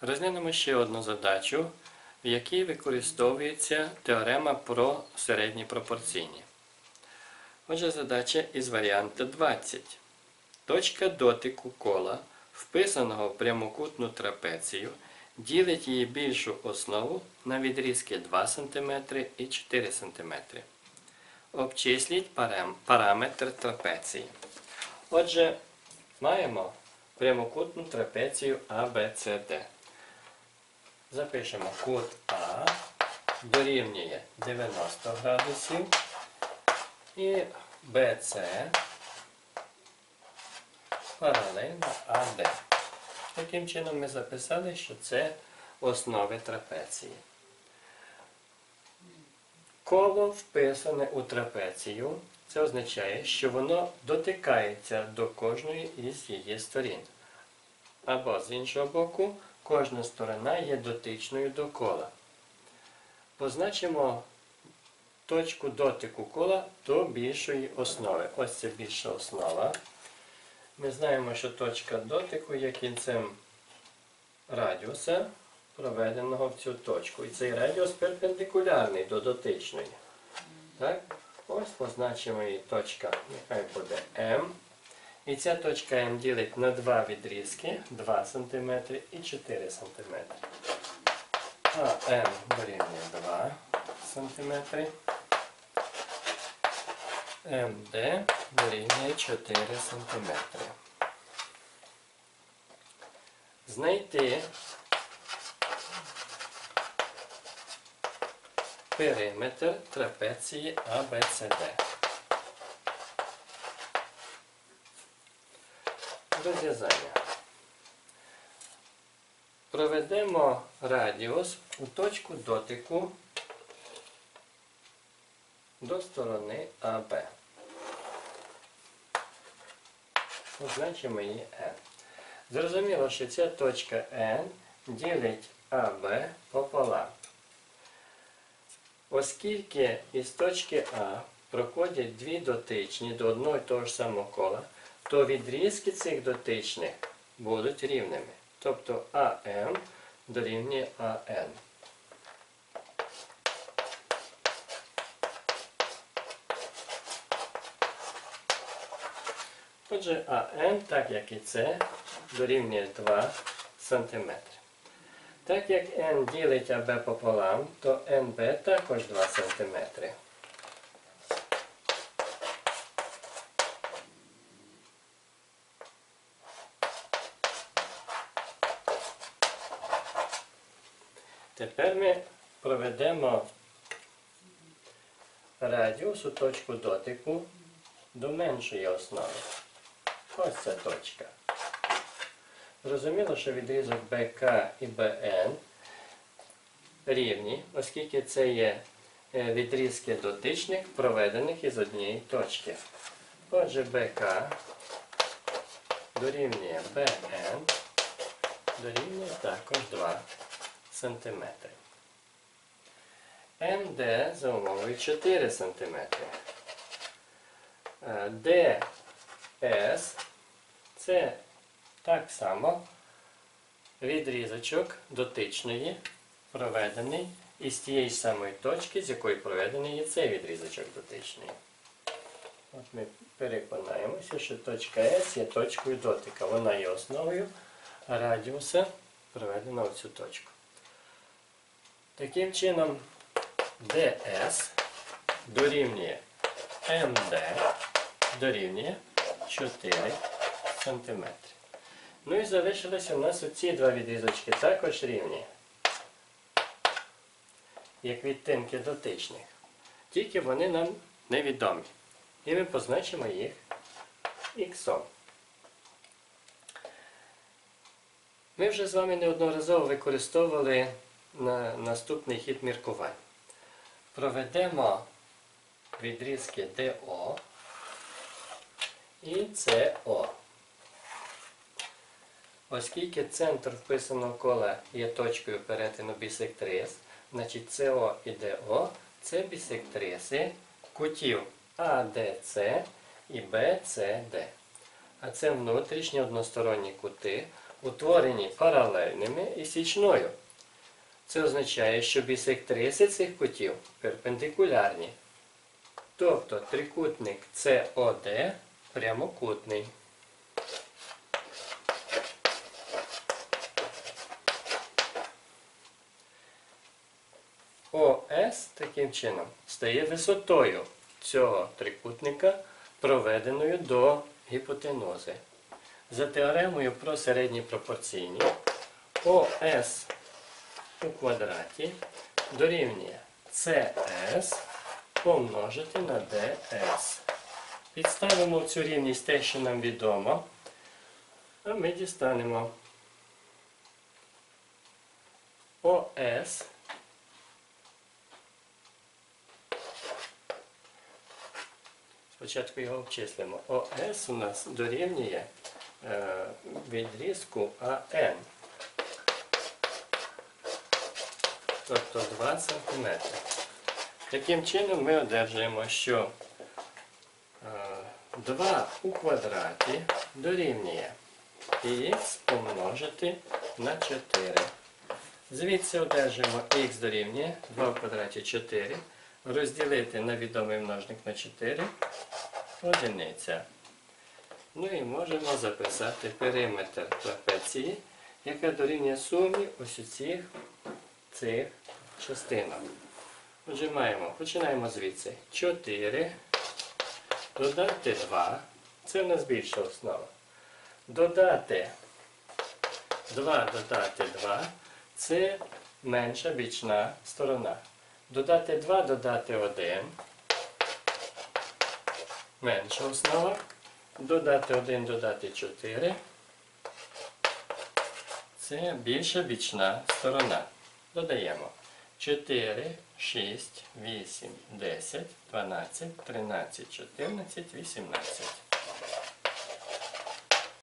Розглянемо ще одну задачу, в якій використовується теорема про середні пропорційні. Отже, задача із варіанту 20. Точка дотику кола, вписаного в прямокутну трапецію, ділить її більшу основу на відрізки 2 см і 4 см. Обчисліть параметр трапеції. Отже, маємо прямокутну трапецію ABCD. Запишемо кут А дорівнює 90 градусів і BC паралельно AD. Таким чином ми записали, що це основи трапеції. Коло вписане у трапецію. Це означає, що воно дотикається до кожної із її сторін. Або з іншого боку, кожна сторона є дотичною до кола. Позначимо точку дотику кола до більшої основи. Ось це більша основа. Ми знаємо, що точка дотику є кінцем радіуса, проведеного в цю точку. І цей радіус перпендикулярний до дотичної. Так? Ось позначимо її точка, нехай буде М. І ця точка М ділить на два відрізки 2 см і 4 см. А М дорівнює 2 см. МД дорівнює 4 см. Знайти периметр трапеції ABCD. Розв'язання. Проведемо радіус у точку дотику до сторони АБ. Позначимо її N. Зрозуміло, що ця точка N ділить АБ пополам. Оскільки із точки А проходять дві дотичні до одного і того ж самого кола, то відрізки цих дотичних будуть рівними. Тобто АМ дорівнює АН. Отже, АН, так як і це, дорівнює 2 см. Так як n ділить АБ пополам, то НБ також 2 см. Тепер ми проведемо радіус у точку дотику до меншої основи. Ось ця точка. Зрозуміло, що відрізок БК і БН рівні, оскільки це є е, відрізки дотичних, проведених із однієї точки. Отже, БК дорівнює БН, дорівнює також 2 см. МД за умовою 4 см. ДС це так само відрізочок дотичної, проведений із тієї самої точки, з якої проведений є цей відрізочок дотичний. От ми переконаємося, що точка С є точкою дотика. Вона є основою радіуса, проведеного в цю точку. Таким чином, ds дорівнює МД дорівнює 4 см. Ну і залишилися у нас оці два відрізочки також рівні, як відтинки дотичних. Тільки вони нам невідомі. І ми позначимо їх х. Ми вже з вами неодноразово використовували на наступний хід міркувань. Проведемо відрізки ДО і СО. Оскільки центр вписаного кола є точкою перетину бісектрис, значить СО і ДО це бісектриси кутів АДЦ і БЦД. А це внутрішні односторонні кути, утворені паралельними і січною. Це означає, що бісектриси цих кутів перпендикулярні. Тобто трикутник COD прямокутний. ОС таким чином стає висотою цього трикутника, проведеною до гіпотенози. За теоремою про середні пропорційні ОС у квадраті дорівнює CS помножити на DS. Підставимо в цю рівність те, що нам відомо, а ми дістанемо ОС Спочатку його обчислимо. ОС у нас дорівнює е, відрізку АН. Тобто 2 см. Таким чином ми одержуємо, що е, 2 у квадраті дорівнює х помножити на 4. Звідси одержуємо х дорівнює 2 в квадраті 4. Розділити на відомий множник на 4 одиниця. Ну і можемо записати периметр трапеції, яка дорівнює сумі ось цих, цих частинок. Отже, маємо, починаємо звідси. 4, додати 2, це в нас більша основа. Додати 2 додати 2, це менша бічна сторона. Додати 2, додати 1, менша основа. Додати 1, додати 4. Це більша бічна сторона. Додаємо 4, 6, 8, 10, 12, 13, 14, 18.